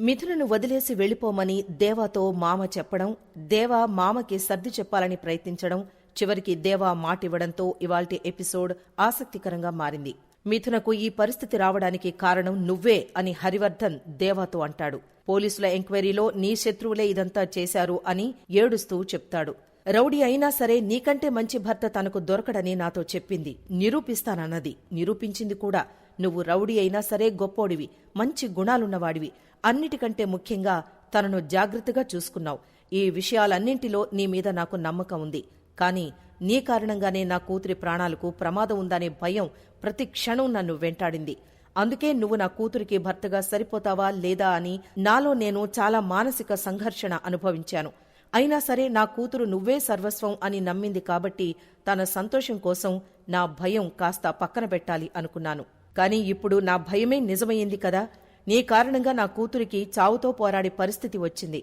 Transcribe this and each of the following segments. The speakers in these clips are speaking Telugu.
మిథునను వదిలేసి వెళ్ళిపోమని దేవాతో మామ చెప్పడం దేవా మామకి సర్ది చెప్పాలని ప్రయత్నించడం చివరికి దేవా మాటివ్వడంతో ఇవాల్టి ఎపిసోడ్ ఆసక్తికరంగా మారింది. మిథునకు ఈ పరిస్థితి రావడానికి కారణం నువ్వే అని హరివర్ధన్ దేవాతో అంటాడు. పోలీసుల ఎంక్వైరీలో నీ శత్రువులే ఇదంతా చేశారు అని ఏడుస్తూ చెప్తాడు. రౌడీ అయినా సరే నీకంటే మంచి భర్త తనకు దొరకడని నాతో చెప్పింది. నిరూపిస్తానన్నది. నిరూపించింది కూడా. నువ్వు రౌడీ అయినా సరే గొప్పోడివి మంచి గుణాలున్నవాడివి. అన్నిటికంటే ముఖ్యంగా తనను జాగ్రత్తగా చూసుకున్నావు. ఈ విషయాలన్నింటిలో నీ మీద నాకు నమ్మకం ఉంది. కాని నీ కారణంగానే నా కూతురి ప్రాణాలకు ప్రమాదం ఉందనే భయం ప్రతి క్షణం నన్ను వెంటాడింది. అందుకే నువ్వు నా కూతురికి భర్తగా సరిపోతావా లేదా అని నాలో నేను చాలా మానసిక సంఘర్షణ అనుభవించాను. అయినా సరే నా కూతురు నువ్వే సర్వస్వం అని నమ్మింది కాబట్టి తన సంతోషం కోసం నా భయం కాస్త పక్కన పెట్టాలి అనుకున్నాను. కాని ఇప్పుడు నా భయమే నిజమయ్యింది కదా. నీ కారణంగా నా కూతురికి చావుతో పోరాడే పరిస్థితి వచ్చింది.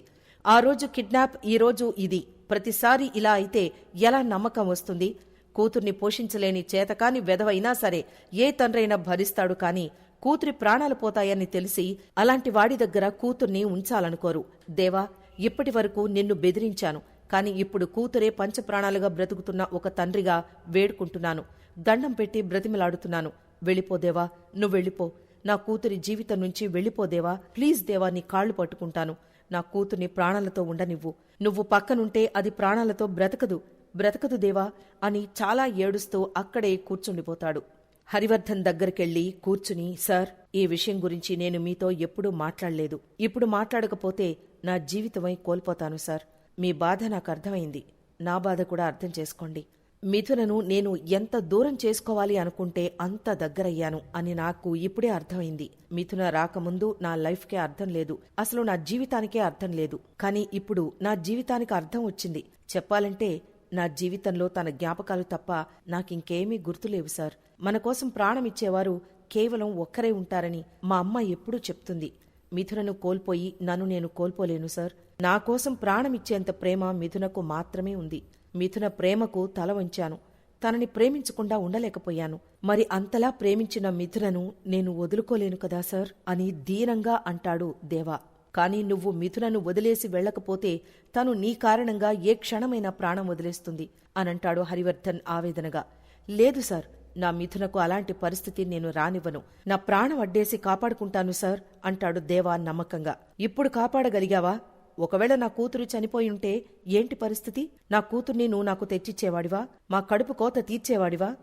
ఆ రోజు కిడ్నాప్ ఈ రోజు ఇది. ప్రతిసారి ఇలా అయితే ఎలా నమ్మకం వస్తుంది? కూతుర్ని పోషించలేని చేతకాని వెధవైనా సరే ఏ తండ్రైనా భరిస్తాడు కాని కూతురి ప్రాణాలు పోతాయని తెలిసి అలాంటి వాడి దగ్గర కూతుర్ని ఉంచాలనుకోరు. దేవా ఇప్పటి వరకు నిన్ను బెదిరించాను. కాని ఇప్పుడు కూతురే పంచప్రాణాలుగా బ్రతుకుతున్న ఒక తండ్రిగా వేడుకుంటున్నాను. దండం పెట్టి బ్రతిమలాడుతున్నాను. వెళ్ళిపోదేవా? నువ్వు వెళ్ళిపో. నా కూతురి జీవితం నుంచి వెళ్ళిపోదేవా? ప్లీజ్ దేవా నీ కాళ్ళు పట్టుకుంటాను. నా కూతుర్ని ప్రాణాలతో ఉండనివ్వు. నువ్వు పక్కనుంటే అది ప్రాణాలతో బ్రతకదు. బ్రతకదు దేవా అని చాలా ఏడుస్తూ అక్కడే కూర్చుండిపోతాడు. హరివర్ధన్ దగ్గరికెళ్ళి కూర్చుని సార్ ఈ విషయం గురించి నేను మీతో ఎప్పుడూ మాట్లాడలేదు. ఇప్పుడు మాట్లాడకపోతే నా జీవితమై కోల్పోతాను సార్. మీ బాధ నాకు అర్థమైంది. నా బాధ కూడా అర్థం చేసుకోండి. మిథునను నేను ఎంత దూరం చేసుకోవాలి అనుకుంటే అంత దగ్గరయ్యాను అని నాకు ఇప్పుడే అర్థమైంది. మిథున రాకముందు నా లైఫ్కే అర్థం లేదు. అసలు నా జీవితానికే అర్థం లేదు. కానీ ఇప్పుడు నా జీవితానికి అర్థం వచ్చింది. చెప్పాలంటే నా జీవితంలో తన జ్ఞాపకాలు తప్ప నాకింకేమీ గుర్తులేవు సార్. మన కోసం ప్రాణం ఇచ్చేవారు కేవలం ఒక్కరే ఉంటారని మా అమ్మ ఎప్పుడూ చెప్తుంది. మిథునను కోల్పోయి నన్ను నేను కోల్పోలేను సార్. నా కోసం ప్రాణమిచ్చేంత ప్రేమ మిథునకు మాత్రమే ఉంది. మిథున ప్రేమకు తల వంచాను. తనని ప్రేమించకుండా ఉండలేకపోయాను. మరి అంతలా ప్రేమించిన మిథునను నేను వదులుకోలేను కదా సార్? అని దీనంగా అంటాడు దేవా. కాని నువ్వు మిథునను వదిలేసి వెళ్ళకపోతే తను నీ కారణంగా ఏ క్షణమైనా ప్రాణం వదిలేస్తుంది అనంటాడు హరివర్ధన్ ఆవేదనగా. లేదు సార్ నా మిథునకు అలాంటి పరిస్థితి నేను రానివ్వను. నా ప్రాణం అడ్డేసి కాపాడుకుంటాను సార్ అంటాడు దేవా నమ్మకంగా. ఇప్పుడు కాపాడగలిగావా? ఒకవేళ నా కూతురు చనిపోయుంటే ఏంటి పరిస్థితి? నా కూతుర్ని నువ్వు నాకు తెచ్చిచ్చేవాడివా? మా కడుపు కోత తీర్చేవాడివా?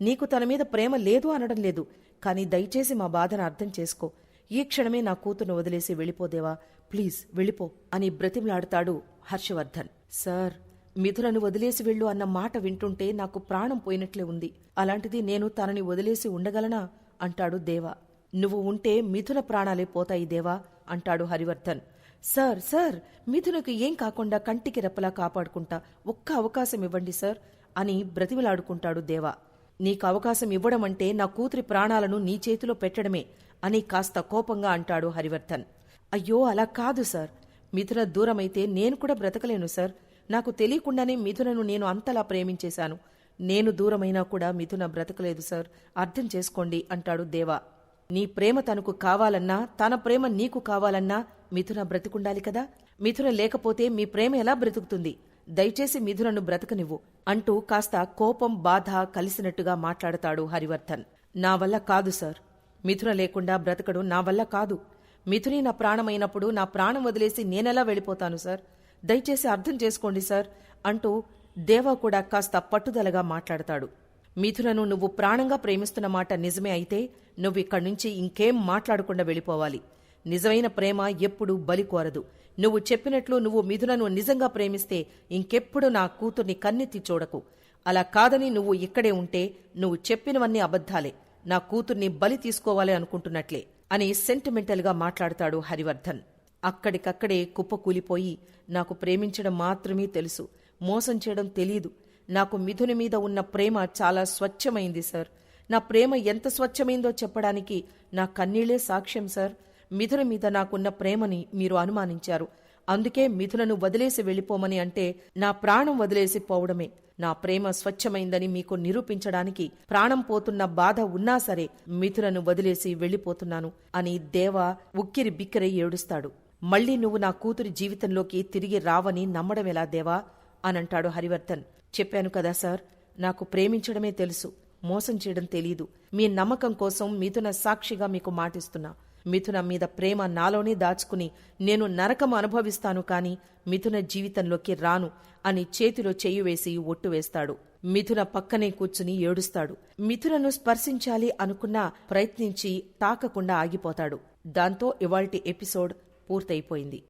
నీకు తన మీద ప్రేమ లేదు అనడం లేదు. కాని దయచేసి మా బాధను అర్థం చేసుకో. ఈ క్షణమే నా కూతురును వదిలేసి వెళ్ళిపోదేవా? ప్లీజ్ వెళ్ళిపో అని బ్రతిమలాడతాడు హర్షవర్ధన్. సార్ మిథులను వదిలేసి వెళ్ళు అన్న మాట వింటుంటే నాకు ప్రాణం పోయినట్లే ఉంది. అలాంటిది నేను తనని వదిలేసి ఉండగలనా? అంటాడు దేవా. నువ్వు ఉంటే మిథున ప్రాణాలే పోతాయి దేవా? అంటాడు హరివర్ధన్. సార్ సార్ మిథునకు ఏం కాకుండా కంటికి రెప్పలా కాపాడుకుంటా ఒక్క అవకాశం ఇవ్వండి సార్ అని బ్రతివిలాడుకుంటాడు దేవా. నీకు అవకాశం ఇవ్వడమంటే నా కూతురి ప్రాణాలను నీ చేతిలో పెట్టడమే అని కాస్త కోపంగా అంటాడు హరివర్ధన్. అయ్యో అలా కాదు సార్. మిథున దూరమైతే నేను కూడా బ్రతకలేను సార్. నాకు తెలియకుండానే మిథునను నేను అంతలా ప్రేమించేశాను. నేను దూరమైనా కూడా మిథున బ్రతకలేదు సార్. అర్థం చేసుకోండి అంటాడు దేవా. నీ ప్రేమ తనకు కావాలన్నా తన ప్రేమ నీకు కావాలన్నా మిథున బ్రతికుండాలి కదా? మిథున లేకపోతే మీ ప్రేమ ఎలా బ్రతుకుతుంది? దయచేసి మిథునను బ్రతకనివ్వు. అంటూ కాస్త కోపం బాధ కలిసినట్టుగా మాట్లాడతాడు హరివర్ధన్. నా వల్ల కాదు సార్. మిథున లేకుండా బ్రతకడం నా వల్ల కాదు. మిథుని నా ప్రాణమైనప్పుడు నా ప్రాణం వదిలేసి నేనెలా వెళ్ళిపోతాను సార్? దయచేసి అర్థం చేసుకోండి సార్ అంటూ దేవా కూడా కాస్త పట్టుదలగా మాట్లాడతాడు. మిథునను నువ్వు ప్రాణంగా ప్రేమిస్తున్న మాట నిజమే అయితే నువ్వు ఇక్కడి నుంచి ఇంకేం మాట్లాడకుండా వెళ్ళిపోవాలి. నిజమైన ప్రేమ ఎప్పుడూ బలి కోరదు. నువ్వు చెప్పినట్లు నువ్వు మిథునను నిజంగా ప్రేమిస్తే ఇంకెప్పుడు నా కూతుర్ని కన్నెత్తి చూడకు. అలా కాదని నువ్వు ఇక్కడే ఉంటే నువ్వు చెప్పినవన్నీ అబద్ధాలే. నా కూతుర్ని బలి తీసుకోవాలి అనుకుంటున్నట్లే అని సెంటిమెంటల్గా మాట్లాడతాడు హరివర్ధన్. అక్కడికక్కడే కుప్పకూలిపోయి నాకు ప్రేమించడం మాత్రమే తెలుసు. మోసం చేయడం తెలీదు. నాకు మిథుని మీద ఉన్న ప్రేమ చాలా స్వచ్ఛమైంది సార్. నా ప్రేమ ఎంత స్వచ్ఛమైందో చెప్పడానికి నా కన్నీళ్ళే సాక్ష్యం సార్. మిథున మీద నాకున్న ప్రేమని మీరు అనుమానించారు. అందుకే మిథునను వదిలేసి వెళ్ళిపోమని అంటే నా ప్రాణం వదిలేసి పోవడమే. నా ప్రేమ స్వచ్ఛమైందని మీకు నిరూపించడానికి ప్రాణం పోతున్న బాధ ఉన్నా సరే మిథునను వదిలేసి వెళ్ళిపోతున్నాను అని దేవ ఉక్కిరి బిక్కిరి ఏడుస్తాడు. మళ్ళీ నువ్వు నా కూతురి జీవితంలోకి తిరిగి రావని నమ్మడమెలా దేవా? అనంటాడు హరివర్ధన్. చెప్పాను కదా సార్ నాకు ప్రేమించడమే తెలుసు. మోసం చేయడం తెలీదు. మీ నమ్మకం కోసం మిథున సాక్షిగా మీకు మాటిస్తున్నా. మిథున మీద ప్రేమ నాలోనే దాచుకుని నేను నరకం అనుభవిస్తాను కాని మిథున జీవితంలోకి రాను అని చేతిలో చెయ్యి వేసి ఒట్టు వేస్తాడు. మిథున పక్కనే కూర్చుని ఏడుస్తాడు. మిథునను స్పర్శించాలి అనుకున్నా ప్రయత్నించి తాకకుండా ఆగిపోతాడు. దాంతో ఇవాల్టి ఎపిసోడ్ పూర్తయిపోయింది.